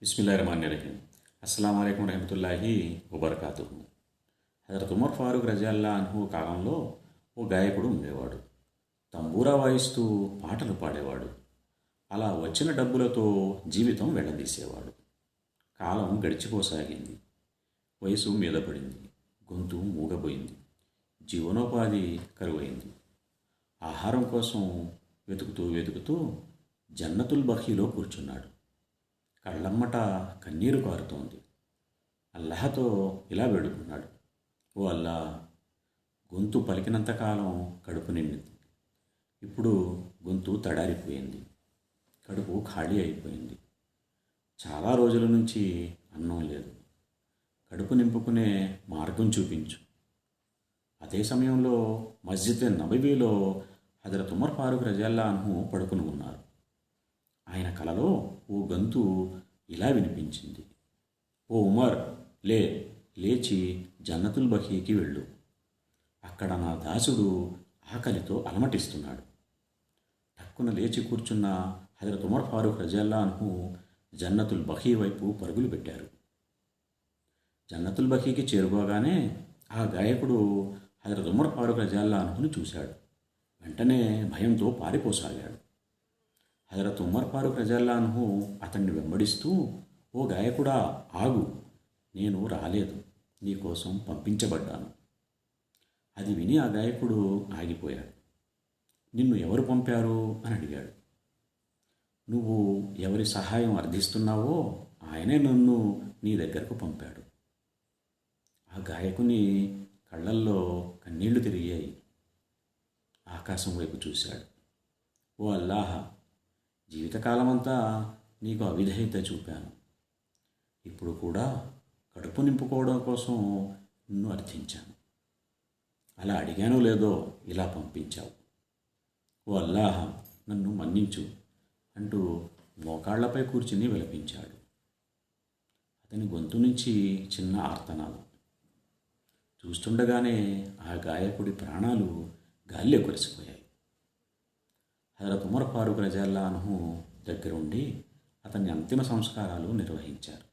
బిస్మిల్లాహిర్రహమానిర్రహీం. అస్సలం అయికం రహమతుల్లాహి ఉబర్కాతు హజరత్ ఉమర్ ఫారూక్ రజాల్లా అన్హు కాలంలో ఓ గాయకుడు ఉండేవాడు. తంబూరా వాయిస్తూ పాటలు పాడేవాడు. అలా వచ్చిన డబ్బులతో జీవితం వెళ్ళదీసేవాడు కాలం గడిచిపోసాగింది. వయసు మీద పడింది. గొంతు మూగబోయింది. జీవనోపాధి కరువైంది. ఆహారం కోసం వెతుకుతూ వెతుకుతూ జన్నతుల్ బహీలో కూర్చున్నాడు. కళ్ళమ్మట కన్నీరు కారుతోంది. అల్లహతో ఇలా వేడుకున్నాడు. ఓ అల్లా గొంతు పలికినంతకాలం కడుపు నిండింది. ఇప్పుడు గొంతు తడారిపోయింది. కడుపు ఖాళీ అయిపోయింది. చాలా రోజుల నుంచి అన్నం లేదు. కడుపు నింపుకునే మార్గం చూపించు. అదే సమయంలో మస్జిద్ నబవీలో హజరత్ ఉమర్ ఫారూక్ రజల్లా అన్హు పడుకుని ఉన్నారు. ఆయన కలలో ఓ గంతు ఇలా వినిపించింది. ఓ ఉమర్ లే లేచి జన్నతుల్ బహీకి వెళ్ళు. అక్కడ నా దాసుడు ఆకలితో అలమటిస్తున్నాడు. టక్కున లేచి కూర్చున్న హజరత్ ఉమర్ ఫారూక్ రజల్లా జన్నతుల్ బహీ వైపు పరుగులు పెట్టారు. జన్నతుల్ బహీకి చేరుకోగానే ఆ గాయకుడు హజరత్ ఉమర్ ఫారూక్ రజల్లా చూశాడు. వెంటనే భయంతో పారిపోసాగాడు. హజరత్ ఉమర్ ఫారూక్ రజల్లాన్హు అతన్ని వెంబడిస్తూ ఓ గాయకుడా ఆగు. నేను రాలేదు. నీకోసం పంపించబడ్డాను. అది విని ఆ గాయకుడు ఆగిపోయాడు. నిన్ను ఎవరు పంపారు? అని అడిగాడు. నువ్వు ఎవరి సహాయం అర్థిస్తున్నావో ఆయనే నన్ను నీ దగ్గరకు పంపాడు. ఆ గాయకుని కళ్ళల్లో కన్నీళ్ళు తిరిగాయి. ఆకాశం వైపు చూశాడు. ఓ అల్లాహ జీవితకాలమంతా నీకు అవిధేయత చూపాను. ఇప్పుడు కూడా కడుపు నింపుకోవడం కోసం నిన్ను అర్థించాను. అలా అడిగానో లేదో ఇలా పంపించావు. ఓ అల్లాహ నన్ను మన్నించు అంటూ మోకాళ్ళపై కూర్చుని విలపించాడు. అతని గొంతు నుంచి చిన్న ఆర్తనాదం. చూస్తుండగానే ఆ గాయకుడి ప్రాణాలు గాల్లో కొరిసిపోయాయి. హజరత్ ఉమర్ ఫారూక్ రజాల్లా అన్హు దగ్గరుండి అతని అంతిమ సంస్కారాలు నిర్వహించారు.